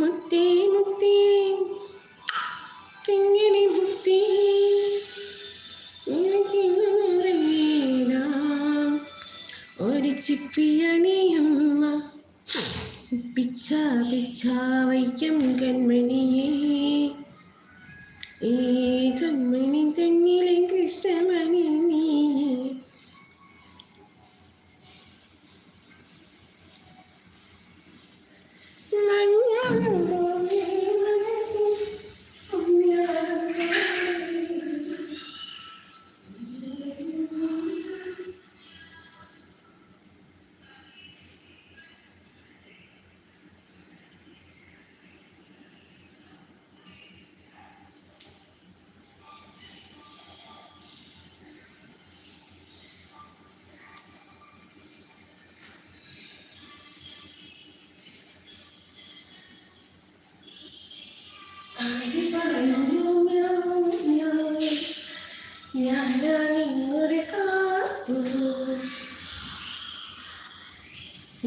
മുത്തേ മുത്തേ. കിങ്ങിണി മുത്തേ. ഒരു ചിപ്പിയണിയമ്മ പിച്ച പിച്ച വയ്യം കൺമണിയേ. ഈ കൺമണി തന്നിലെ കൃഷ്ണമണി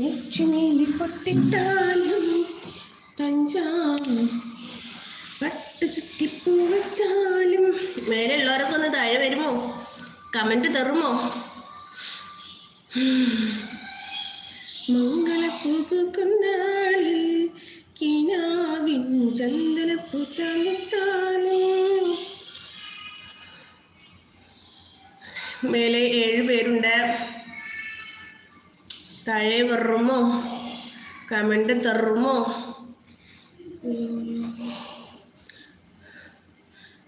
ലക്ഷ്മിയിൽ പൊട്ടിട്ടാലും തഞ്ചാം പട്ട് ചുറ്റിപ്പൂ വെച്ചാലും. മേലുള്ളവരൊക്കെ ഒന്ന് താഴെ വരുമോ? കമന്റ് തരുമോ മംഗളപ്പൂക്കുന്നാളിൽ കിനാവിൻ ചന്ദനപ്പൂ മേലെ ഏഴ് പേരുണ്ട്. താഴെ വെറുമോ? കമന്റ് തരുമോ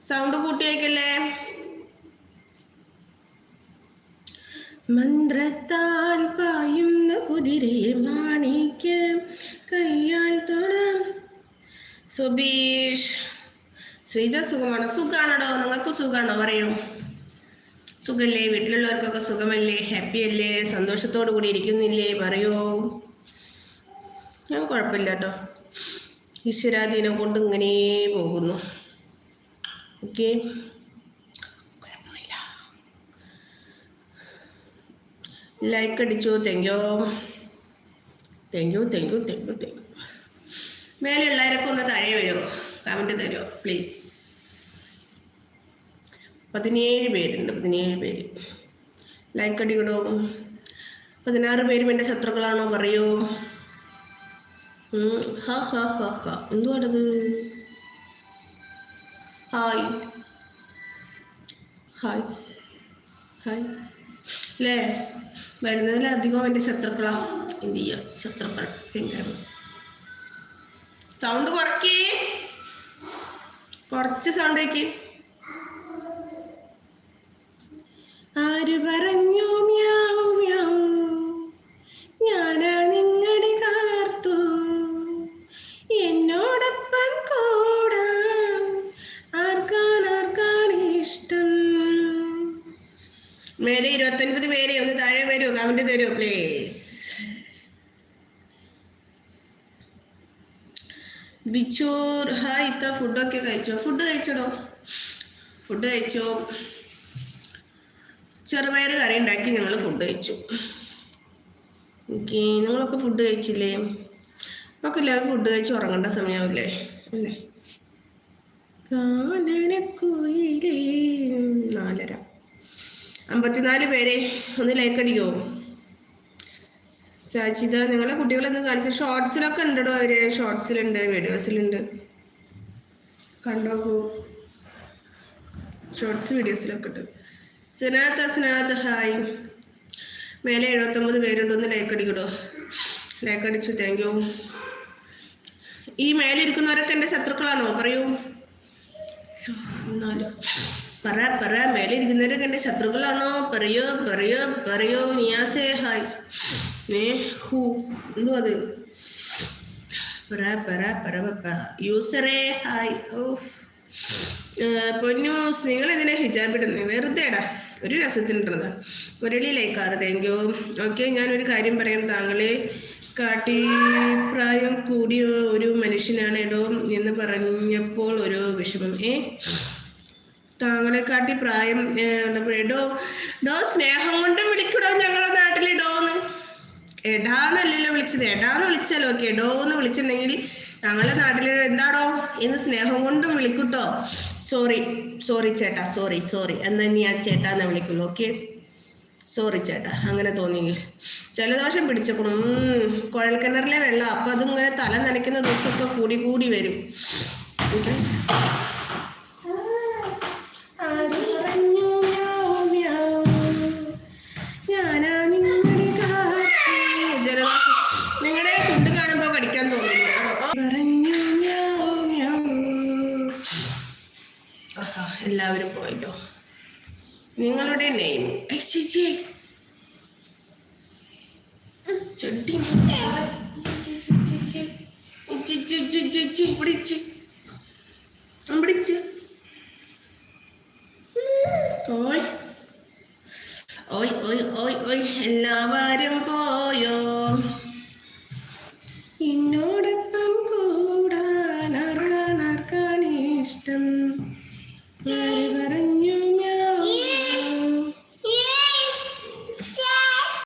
സൗണ്ട് കൂട്ടിയേക്കല്ലേ മന്ത്രത്താൽ പായുന്ന കുതിരയെ സുബീഷ്. ശ്രീജ സുഖമാണോ? സുഖാണോ നിങ്ങൾക്ക് സുഖാണോ? പറയൂ. സുഖല്ലേ? വീട്ടിലുള്ളവർക്കൊക്കെ സുഖമല്ലേ? ഹാപ്പി അല്ലേ സന്തോഷത്തോടു കൂടി ഇരിക്കുന്നില്ലേ? പറയൂ. ഞാൻ കുഴപ്പമില്ല കേട്ടോ. ഈശ്വരാധീനം കൊണ്ട് ഇങ്ങനെ പോകുന്നു. ഓക്കെ. ലൈക്ക് അടിച്ചു. Thank you. Thank you thank you thank you. Thank മേലെയുള്ളവരൊക്കെ ഒന്ന് താഴെ വരുമോ കമന്റ് തരുമോ പ്ലീസ് പതിനേഴ് പേരുണ്ട് പതിനേഴ് പേര്. ലൈക്ക് അടിക്കണോ പതിനാറ് പേരും എന്റെ ശത്രുക്കളാണോ പറയൂ. ഹ ഹ ഹ ഹ. എന്തുവാണത്? ഹായ്. ഹായ്. ഹായ്. അല്ലേ വരുന്നതിലധികം എന്റെ ശത്രുക്കളാ. എന്ത് ചെയ്യുക ശത്രുക്കൾ. എങ്ങനെയാണ് സൗണ്ട് കുറയ്ക്കേ. കുറച്ച് സൗണ്ട് വയ്ക്ക്. ആര് പറഞ്ഞു മ്യാവ് മ്യാവ്? ഞാനാ നിങ്ങളുടെ മേലെ ഇരുപത്തൊൻപത് പേരെ ഒന്ന് താഴെ വരൂ കമന്റ് തരൂ പ്ലീസ് ബിച്ചൂർ ഹായ് ഇത്ത ഫുഡൊക്കെ കഴിച്ചോ? ഫുഡ് കഴിച്ചോടോ? ഫുഡ് കഴിച്ചോ? ചെറുപയർ കറി ഉണ്ടാക്കി ഞങ്ങൾ ഫുഡ് കഴിച്ചു. ഓക്കെ നിങ്ങളൊക്കെ ഫുഡ് കഴിച്ചില്ലേ? നമുക്ക് എല്ലാവരും ഫുഡ് കഴിച്ച് ഉറങ്ങേണ്ട സമയമാവില്ലേ അല്ലേ? കാനനക്കുയിലേ നാലര. അമ്പത്തിനാല് പേരെ ഒന്ന് ലൈക്ക് അടിക്കോ? ചാച്ചിത നിങ്ങളെ കുട്ടികളൊന്ന് കാണിച്ച്? ഷോർട്സിലൊക്കെ ഉണ്ടോ അവർ? ഷോർട്സിലുണ്ട് വീഡിയോസിലുണ്ട് കണ്ടോക്കൂ ഷോർട്സ് വീഡിയോസിലൊക്കെ ഉണ്ട് സ്നാത്ത സ്നാത്ത് ഹായ്. മേലെ എഴുപത്തൊമ്പത് പേരുണ്ട് ഒന്ന് ലൈക്ക് അടിക്കടോ ലൈക്ക് അടിച്ചു താങ്ക് യു ഈ മേലെ ഇരിക്കുന്നവരൊക്കെ എന്റെ ശത്രുക്കളാണോ? പറയൂ. പറ പറ. മേലെ ഇരിക്കുന്നവരൊക്കെ എന്റെ ശത്രുക്കളാണോ? പറയോ പറയോ പറയോ. നിയാസേ ഹായ്. നേ ഹൂ എന്തോ അത്? പറ പറ ഹായ്. ഓ നിങ്ങൾ ഇതിനെ ഹിജാബ് ഇടുന്നത് വെറുതെടാ. ഒരു രസത്തിനുള്ളത്. മുരളി താങ്ക് യു ഓക്കെ ഞാനൊരു കാര്യം പറയാം. താങ്കളെ കാട്ടി പ്രായം കൂടിയ ഒരു മനുഷ്യനാണ് എടോ എന്ന് പറഞ്ഞപ്പോൾ ഒരു വിഷമം. ഏ? താങ്കളെ കാട്ടി പ്രായം എടോ ഡോ സ്നേഹം കൊണ്ട് വിളിക്കടോ ഞങ്ങളുടെ നാട്ടിലിടോന്ന് എടാന്നല്ലല്ലോ വിളിച്ചത്. എടാന്ന് വിളിച്ചല്ലോ കെടോ എന്ന് വിളിച്ചിട്ടുണ്ടെങ്കിൽ ഞങ്ങളുടെ നാട്ടിൽ എന്താടോ? എന്ന് സ്നേഹം കൊണ്ടും വിളിക്കൂട്ടോ. സോറി സോറി ചേട്ടാ സോറി സോറി എന്ന് നീ ആ ചേട്ടാ എന്ന് വിളിക്കുള്ളൂ ഓക്കെ സോറി ചേട്ടാ അങ്ങനെ തോന്നിയെങ്കിൽ. ജലദോഷം പിടിച്ചേക്കണം. കുഴൽക്കിണറിലെ വെള്ളം. അപ്പൊ അതിങ്ങനെ തല നനയ്ക്കുന്ന ദിവസമൊക്കെ കൂടി കൂടി വരും. ഓക്കേ? എല്ലാവരും പോയല്ലോ. നിങ്ങളുടെ നെയിം ഓയ്. ഓയ് ഓയ് ഓയ് ഓയ്. എല്ലാവരും